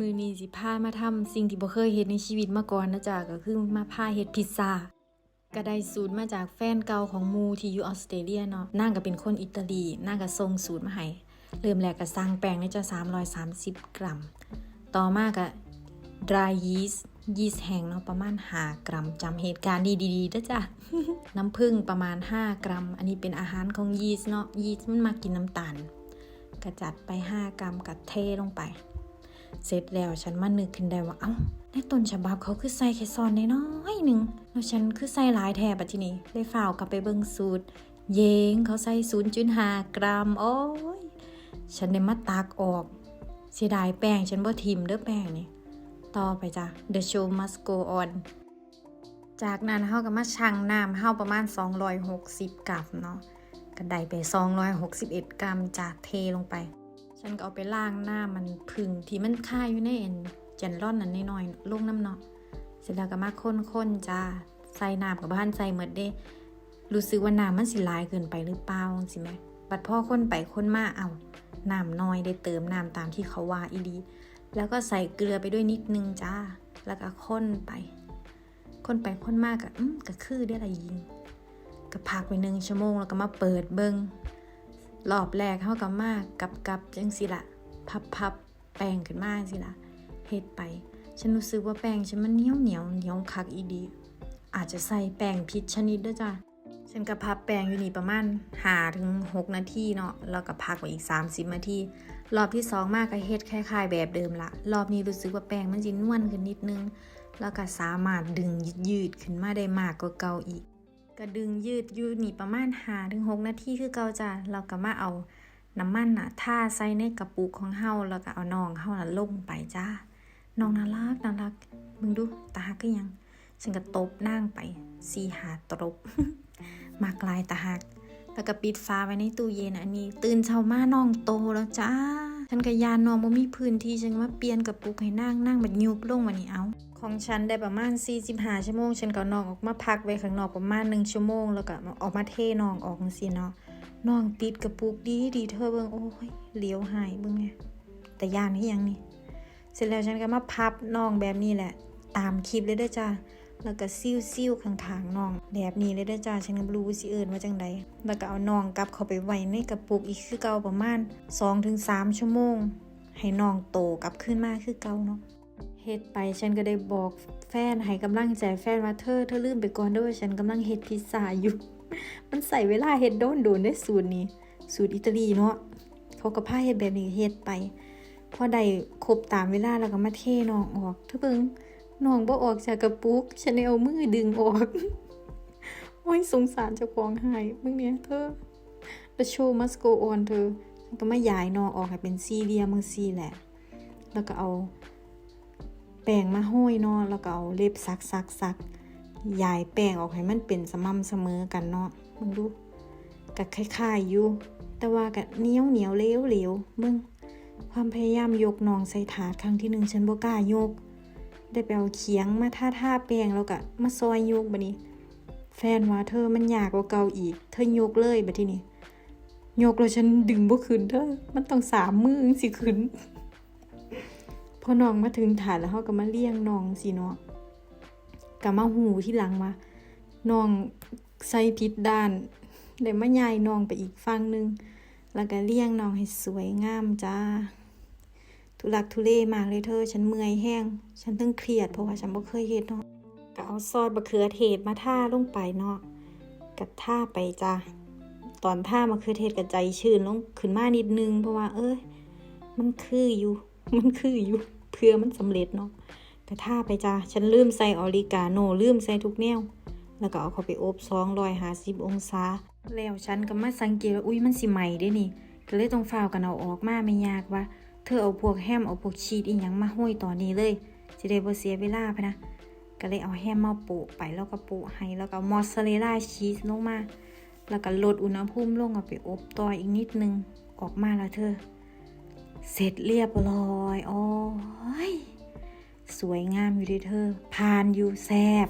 มือนี้สิพามาทำสิ่งที่บ่เคยเฮ็ดในชีวิตมาก่อนนะจ๊ะก็คือมาพาเฮ็ดพิซซ่าก็ได้สูตรมาจากแฟนเก่าของมูที่อยู่ออสเตรเลียเนาะนางก็เป็นคนอิตาลีนางก็ส่งสูตรมาให้เริ่มแรกก็สั่งแป้งในจ้ะ330 กรัม ต่อมาก็ dry yeast ยีสต์แห้งเนาะประมาณ5กรัมจำเหตุการณ์ดีๆๆเด้อจ้ะน้ำผึ้งประมาณ 5 กรัม อันนี้เป็นอาหารของยีสต์เนาะยีสต์มันมากินน้ำตาลก็จัดไป 5 กรัมกับเทลงไป เสร็จแล้วฉันมานึกขึ้นได้ว่าเอ้าในต้นฉบับเขาคือใส่แค่ซอนน้อยๆหนึ่งแล้วฉันคือใส่หลายแทบอะทีนี้ได้ฝ่าวกลับไปเบิ่งสูตร เยงเขาใส่0.5กรัม โอ้ย ฉันได้มาตักออก เสียดายแป้งฉันบ่ทิมเด้อแป้งนี่ต่อไปจ้ะ The show must go on จากนั้นเฮาก็มาชั่งน้ำเฮาประมาณ 260 กรัมเนาะก็ได้ไป 261 กรัมจากเทลงไป ฉันก็เอาไปล้างหน้ามันพึ่งที่มันค่าอยู่ในเอ็นเจนร่อนนั้นน้อยๆลงน้ำเนาะเสร็จแล้วก็มาค้นๆจ้าใส่น้ำกับบ้านใส่หมดเด้รู้สึกว่าน้ำมันสิลายเกินไปหรือเปล่าสิแม่บัดพ่อค้นไปค้นมาเอาน้ำน้อยได้เติมน้ำตามที่เขาว่าอีดี แล้วก็ใส่เกลือไปด้วยนิดนึงจ้า แล้วก็ค้นไป ค้นไปค้นมากก็อืมก็คือได้ละยิงก็พักไปหนึ่งชั่วโมงแล้วก็มาเปิดเบิง รอบแรกเข้ากับมากกับกับจังสิละพับพับแป้งขึ้นมาสิละเฮ็ดไป ฉันรู้สึกว่าแป้งฉันมันเหนียวเหนียวเหนียวคักอีดี อาจจะใส่แป้งผิดชนิดด้วยจ้ะฉันก็พับแป้งอยู่นี่ประมาณหาถึง 6 นาทีเนาะแล้วก็พักไว้อีก 30 นาที รอบที่สองมากก็เฮ็ดคล้ายๆแบบเดิมละ รอบนี้รู้สึกว่าแป้งมันจินวลขึ้นนิดนึง แล้วก็สามารถดึงยืดขึ้นมาได้มากกว่าเก่าอีก ก็ดึงยืดอยู่นี่ประมาณหาถึง6นาทีคือเกาจ้ะเราก็มาเอาน้ำมันน่ะท่าใส่ในกระปุกของเฮาแล้วก็เอาน้องเฮาน่ะลงไปจ้าน้องน่ารักน่ารักมึงดูตาก็ยัง ฉันก็ตบนั่งไปสีหาตบมากลายตาหักแล้วก็ปิดฟ้าไว้ในตู้เย็นอันนี้ ตื่นเช้ามาน้องโตแล้วจ้า ฉันก็ยานน้องบ่มีพื้นที่ฉันก็มาเปลี่ยนกับปุกให้นั่งนั่งแบบยุบลงวันนี้เอาของฉันได้ประมาณ 45 ชั่วโมง ฉันก็เอนองออกมาพักไว้ข้างนอกประมาณ 1 ชั่วโมง แล้วก็ออกมาเทนองออกจังซี่เนาะนองติดกระปุกดีดีเธอเบิ่งโอ้ยเหลียวหายเบิ่งไงแต่ยานที่ยังนี่ เสร็จแล้วฉันก็มาพับนองแบบนี้แหละ ตามคลิปเลยด้จ้า แล้วก็ซิ้วซิ้วข้างๆน้อง แบบนี้เลยด้อจ้าฉันก็บ่รู้สิเอิ้นว่าจังใดแล้วก็เอาน้องกลับเข้าไปไว้ในกระปุกอีกคือเก่าประมาณ 2-3 ชั่วโมง ให้น้องโตกลับขึ้นมาคือเก่าเนาะเฮ็ดไปฉันก็ได้บอกแฟนให้กำลังใจแฟนว่าเธอเธอลืมไปก่อนด้ว่าฉันกำลังเฮ็ดพิซซ่าอยู่ มันใส่เวลาเฮ็ดโดนโดนได้สูตรนี้สูตรอิตาลีเนาะเขาก็พาเฮ็ดแบบนี้เฮ็ดไปพอได้ครบตามเวลาแล้วก็มาเทน้องออกเธอเบิ่ง น้องบ่ออกจากกระปุกฉันเอามือดึงออก โอ้ยสงสารเจ้าของหายมึงเนี่ยเธอ The show must go on เธอก็มาย้ายน้องออกให้เป็นสี่เหลี่ยมมึงสี่แหละ แล้วก็เอา แป้งมาห้อยนาะแล้วก็เอาเล็บซักซักซักย้ายแป้งออกให้มันเป็นสม่ำเสมอกันเนาะมึงดูก็คล้ายๆอยู่ แต่ว่าก็เหนียวเหนียวเลวเหลวมึง ความพยายามยกน้องใส่ถาดครั้งที่หนึ่งฉันบ่กล้ายก ได้ไปเอาเขียงมาท่าท่าแป้งแล้วก็มาซอยยกบัดนี้ แฟนว่าเธอมันยากกว่าเก่าอีก เธอยกเลยบัดที่นี้ยกแล้วฉันดึงบ่ขึ้นเธอมันต้องสามมือสิขึ้นพอน้องมาถึงฐานแล้วเขาก็มาเลี้ยงน้องสิเนาะก็มาหูที่หลังว่าน้องใส่ผิดด้านได้มาย้ายน้องไปอีกฝั่งหนึง แล้วก็เลี้ยงน้องให้สวยงามจ้า ทุลักทุเลมากเลยเธอ ฉันเมื่อยแห้ง ฉันต้องเครียดเพราะว่าฉันบ่เคยเฮ็ดเนาะก็เอาซอสมะเขือเทศมาท่าลงไปเนาะกับท่าไปจ้าตอนท่ามะเขือเทศกับใจชื้นลงขึ้นมานิดนึง เพราะว่า เอ้ย มันคืออยู่ มันคืออยู่ เพื่อมันสำเร็จเนาะก็ท่าไปจ้าฉันลืมใส่ออริกาโนลืมใส่ทุกแนว แล้วก็เอาเข้าไปอบ250องศา แล้วฉันก็มาสังเกตว่าอุ้ยมันสิใหม่เด้นี่ ก็เลยต้องฝ้าวกันเอาออกมาไม่ยากว่า เธอเอาพวกแฮมเอาพวกชีสอีหยังมาห้อยตอนนี้เลยสิได้บ่เสียเวลาพะนะก็เลยเอาแฮมมาโปะไปแล้วก็โปะให้แล้วก็มอสซาเรลล่าชีสลงมา แล้วก็ลดอุณหภูมิลงเอาไปอบต่ออีกนิดนึงออกมาแล้วเธอ เสร็จเรียบร้อยโอ้ยสวยงามอยู่ดิเธอผ่านอยู่แซบ